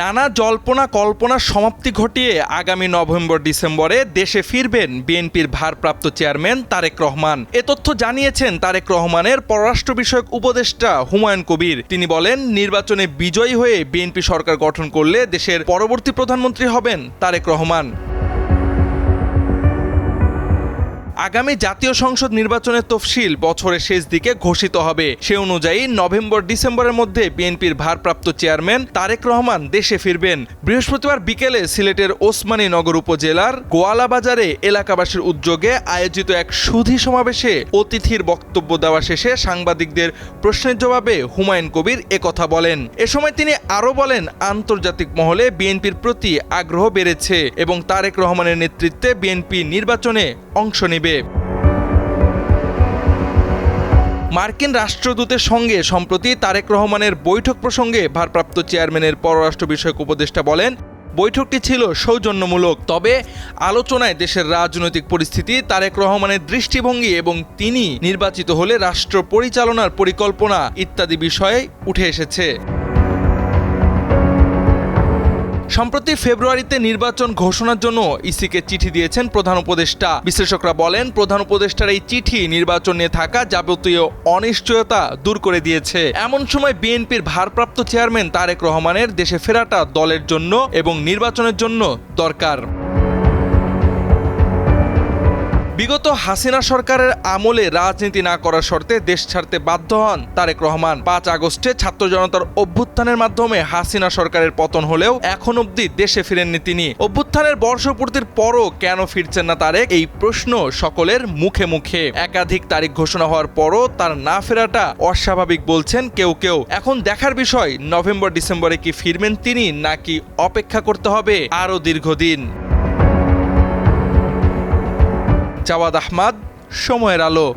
নানা জল্পনা কল্পনার সমাপ্তি ঘটিয়ে আগামী নভেম্বর, ডিসেম্বরে দেশে ফিরবেন বিএনপির ভারপ্রাপ্ত চেয়ারম্যান তারেক রহমান। এ তথ্য জানিয়েছেন তারেক রহমানের পররাষ্ট্র বিষয়ক উপদেষ্টা হুমায়ুন কবির। তিনি বলেন, নির্বাচনে বিজয়ী হয়ে বিএনপি সরকার গঠন করলে দেশের পরবর্তী প্রধানমন্ত্রী হবেন তারেক রহমান। আগামী জাতীয় সংসদ নির্বাচনের তফসিল বছরের শেষ দিকে ঘোষিত হবে। সে অনুযায়ী নভেম্বর, ডিসেম্বরের মধ্যে বিএনপির ভারপ্রাপ্ত চেয়ারম্যান তারেক রহমান দেশে ফিরবেন। বৃহস্পতিবার বিকেলে সিলেটের ওসমানী নগর উপজেলার গোয়ালা বাজারে এলাকাবাসীর উদ্যোগে আয়োজিত এক সুধী সমাবেশে অতিথির বক্তব্য দেওয়া শেষে সাংবাদিকদের প্রশ্নের জবাবে হুমায়ুন কবির একথা বলেন। এ সময় তিনি আরও বলেন, আন্তর্জাতিক মহলে বিএনপির প্রতি আগ্রহ বেড়েছে এবং তারেক রহমানের নেতৃত্বে বিএনপি নির্বাচনে অংশ নেবে। মার্কিন রাষ্ট্রদূতের সঙ্গে সম্প্রতি তারেক রহমানের বৈঠক প্রসঙ্গে ভারপ্রাপ্ত চেয়ারম্যানের পররাষ্ট্র বিষয়ক উপদেষ্টা বলেন, বৈঠকটি ছিল সৌজন্যমূলক। তবে আলোচনায় দেশের রাজনৈতিক পরিস্থিতি, তারেক রহমানের দৃষ্টিভঙ্গি এবং তিনি নির্বাচিত হলে রাষ্ট্র পরিচালনার পরিকল্পনা ইত্যাদি বিষয়ে উঠে এসেছে। সম্প্রতি ফেব্রুয়ারিতে নির্বাচন ঘোষণার জন্য ইসিকে চিঠি দিয়েছেন প্রধান উপদেষ্টা। বিশ্লেষকরা বলেন, প্রধান উপদেষ্টার এই চিঠি নির্বাচন নিয়ে থাকা যাবতীয় অনিশ্চয়তা দূর করে দিয়েছে। এমন সময় বিএনপির ভারপ্রাপ্ত চেয়ারম্যান তারেক রহমানের দেশে ফেরাটা দলের জন্য এবং নির্বাচনের জন্য দরকার। বিগত হাসিনা সরকারের আমলে রাজনীতি না করার শর্তে দেশ ছাড়তে বাধ্য হন তারেক রহমান। পাঁচ আগস্টে ছাত্র জনতার অভ্যুত্থানের মাধ্যমে হাসিনা সরকারের পতন হলেও এখন অবধি দেশে ফিরেননি তিনি। অভ্যুত্থানের বর্ষপূর্তির পরও কেন ফিরছেন না তারেক? এই প্রশ্ন সকলের মুখে মুখে। একাধিক তারিখ ঘোষণা হওয়ার পরও তার না ফেরাটা অস্বাভাবিক বলছেন কেউ কেউ। এখন দেখার বিষয় নভেম্বর ডিসেম্বরে কি ফিরবেন তিনি নাকি অপেক্ষা করতে হবে আরও দীর্ঘদিন? জাওয়াদ আহমাদ সময়ের আলো।